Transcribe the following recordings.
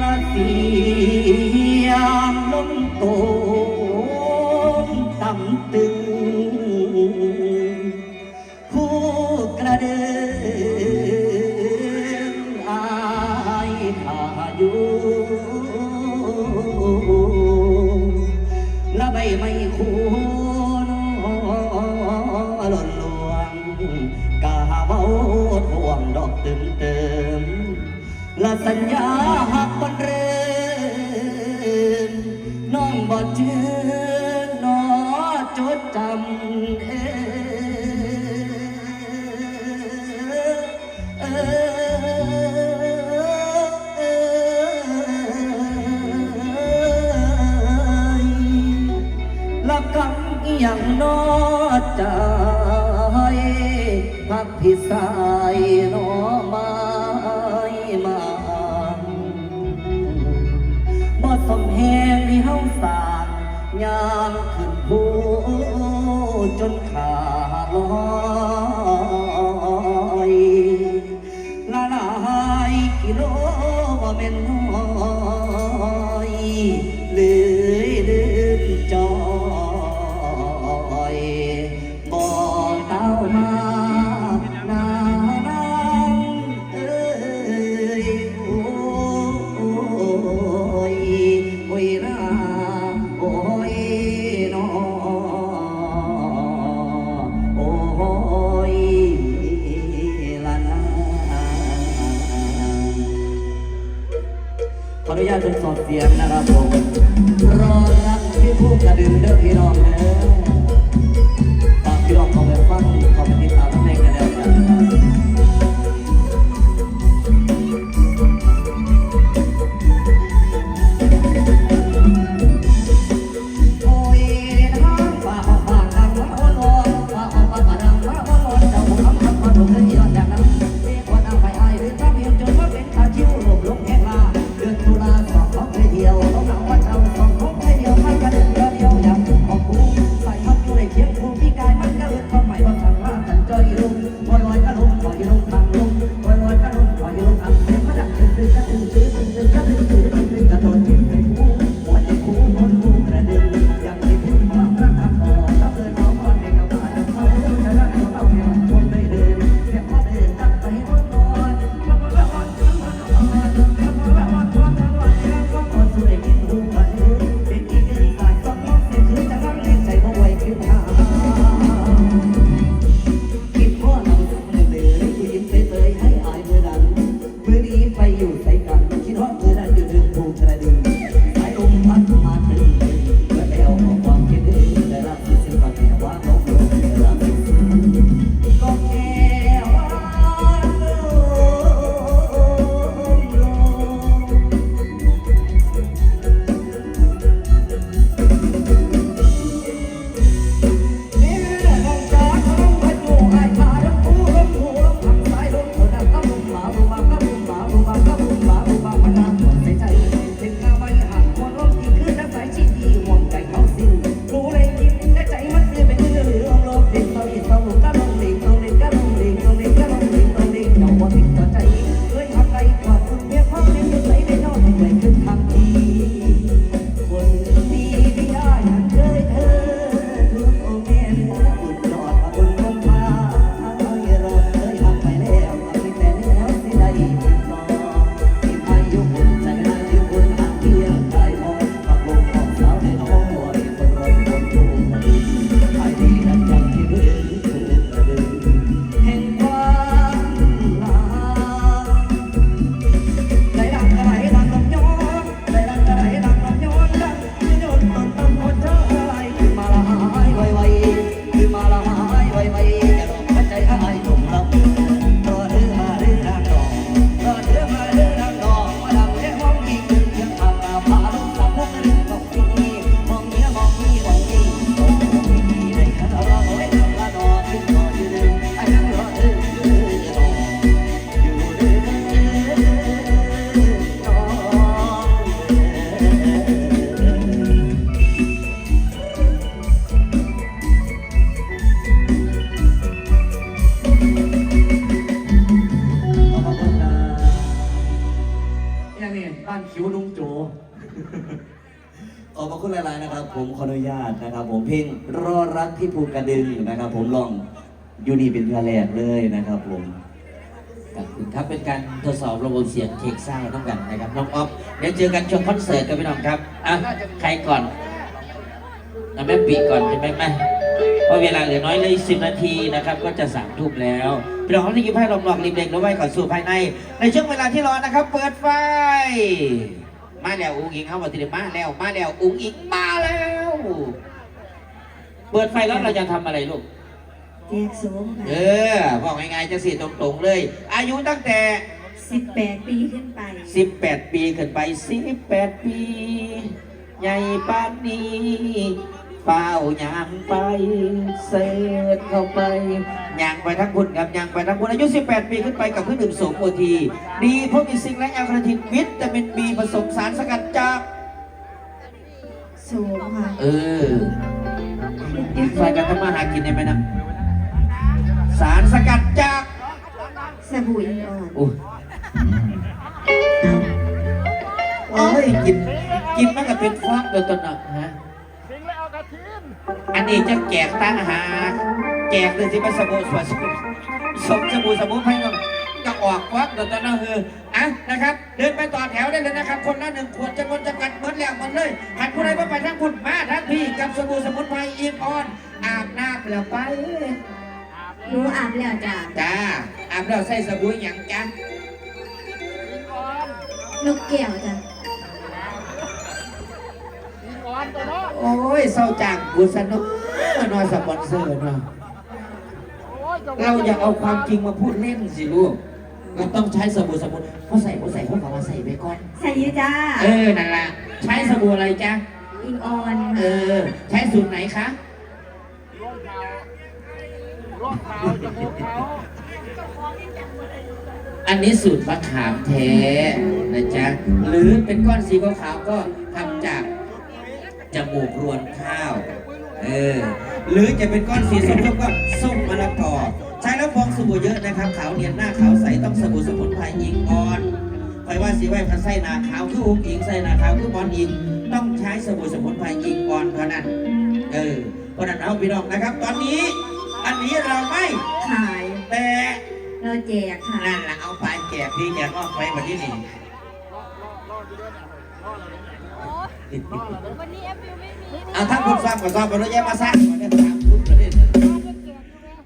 ละเสียงล้มโตนต่ำตึงผู้กระเดินอายขาอยู่ละใบไม้คูนหล่นลวงกาเบาท่วงดอกเติมเติมละสัญญา ย่างนอใจพักพิสายนอไม้มาบ่สมแหงที่เฮาสางยามขึ้นผู้จนขาลอยละลายกิโลบ่แม่นน้อย ทุกสอดเสียงนะครับผมรอรักที่พูดกระดึงเด้อพี่น้องเด้อ ขอบพระคุณหลายๆนะครับ ผมขออนุญาตนะครับ ผมเพลงรอรักที่ภูกระดึงนะครับ ผมลองอยู่นี่เป็นเพื่อแรกเลยนะครับ ผมขอบคุณครับเป็นการทดสอบระบบเสียงเทคเศร้าต้องกันนะครับน้องออฟเดี๋ยวเจอกันช่วงคอนเสิร์ตกันพี่น้องครับอะใครก่อนเอาแม่ปีก่อนใช่ไหมแม่เพราะเวลาเหลือน้อยเลยสิบนาทีนะครับ ก็จะสามทุ่มแล้วพี่น้องที่ยิ้มให้ลมหลอกริมเด็กรถไว้ก่อนสู่ภายใน ในช่วงเวลาที่รอนะครับ เปิดไฟ มาแล้วอุ้งอิงเข้ามาทีเดียวมาแล้วมาแล้วอุ้งอิงมาแล้ว เปิดไฟแล้วเราจะทำอะไรลูก แจกโสมเออบอกง่ายๆจะสิตรงๆเลย อายุตั้งแต่ สิบแปดปีขึ้นไป 18 ปีขึ้นไป 18 ปี ใหญ่ปานนี้ เฝ้ายางไปเสดเข้าไปยางไปทั้งคุณครับยางไปทั้งคุณอายุ 18 ปีขึ้นไปกับเครื่องดื่มโสมโอที ดีเพราะมีสิ่งและแอลคาทินวิตามินบีผสมสารสกัดจากโสมค่ะเออใส่กันทำมาหากินได้ไหมนะสารสกัดจากสบู่อิงอ่อนโอ้ยโอ้ยกินกินมันก็เป็นฟอกโดยตวหนักฮะ อันนี้จะแจกตั้งหา แจกเลยที่มันสบู่สวสบู่สมสบู่สบู่ไพ่ก็จะออกฟอกโดยตวหนักคืออะนะครับ เดินไปต่อแถวได้เลยนะครับ คนละหนึ่งขวดจำนวนจำกัดหมดแล้วหมดเลยหันผู้ใดว่าไปทั้งคุณมาทั้งพี่กับสบู่สมุนไพรอีกออน อาบน้ำแล้วไปหนูอาบแล้วจ้ะจ้าอาบแล้วใส่สบู่หยังจ้านกแก้วจ้ะ อ้ยเศร้าจังกูสนุกนอยสปอนเซอร์เนาะเราอย่าเอาความจริงมาพูดเล่นสิลูกเราต้องใช้สบู่สมุนเขาใส่เขาใส่เขาบอกว่าใส่ไปก่อน ใส่เยอะจ้า เออ นั่นแหละใช้สบู่อะไรจ๊ะอิงอ่อน เออ ใช้สูตรไหนคะอันนี้สูตรมะขามแท้นะจ๊ะ หรือเป็นก้อนสีขาวๆก็ทำ จากจมูกรวนข้าว เออ หรือจะเป็นก้อนสีส้มๆก็ส้มมะละกอ ใช้แล้วฟองสบู่เยอะนะครับ ขาวเนียนหน้าขาวใสต้องสบู่สมุนไพรอิงออนคอยว่าสีไว้พันไส้นาขาวคืออุ้งอิงไส้นาขาวคือบอลอิง ต้องใช้สบู่สมุนไพรอิงออนเท่านั้น เออเพราะนั้นเอาพี่น้องนะครับ ตอนนี้ อันนี้เราไม่ขายแต่เราแจกค่ะนั่นแหละเอาไปแจกพี่แจกนอกไปวันที่นี่ วันนี้แอปวิวไม่มีเอาถ้าคุณทราบก็ทราบกันแล้วแยกมาสร้างมาได้สามชุดประเด็น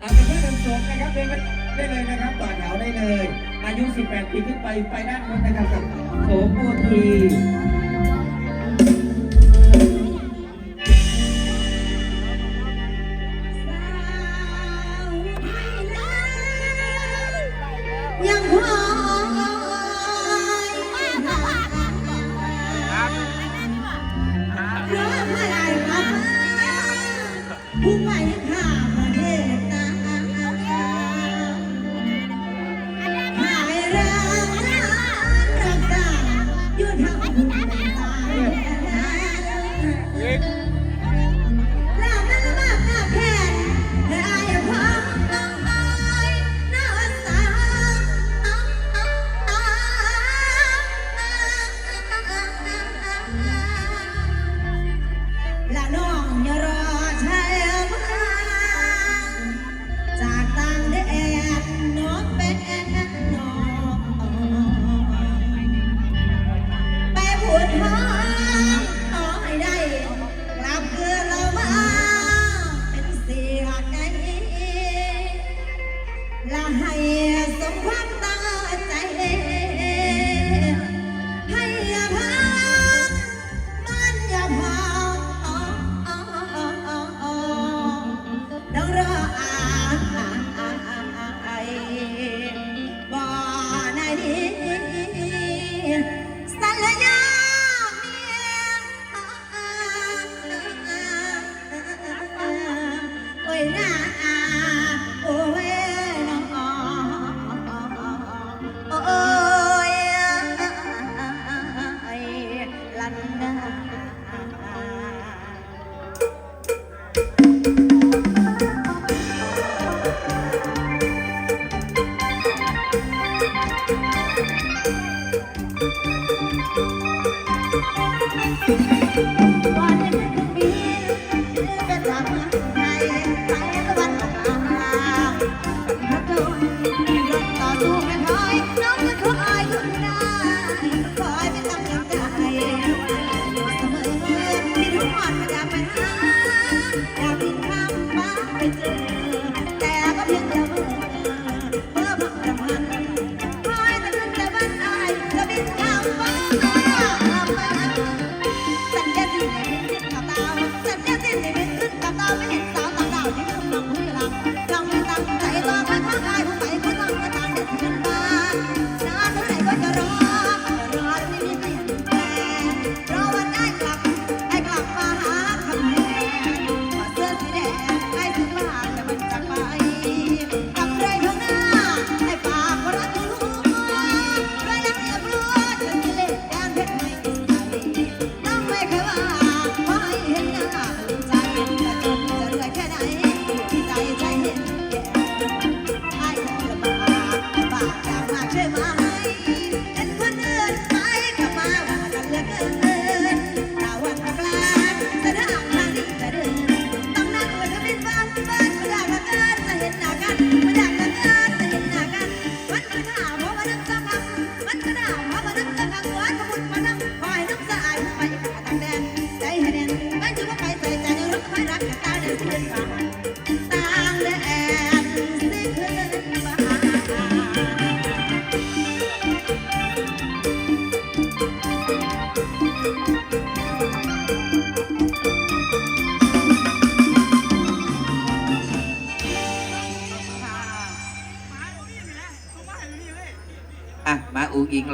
เอาไปเพื่อนำโชมนะครับเดินได้เลยนะครับต่อแถวได้เลย อายุ 18 ปีขึ้นไปไปด้านบนนะครับกับโสมโอที ผู้ไปข้าประ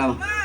เรามา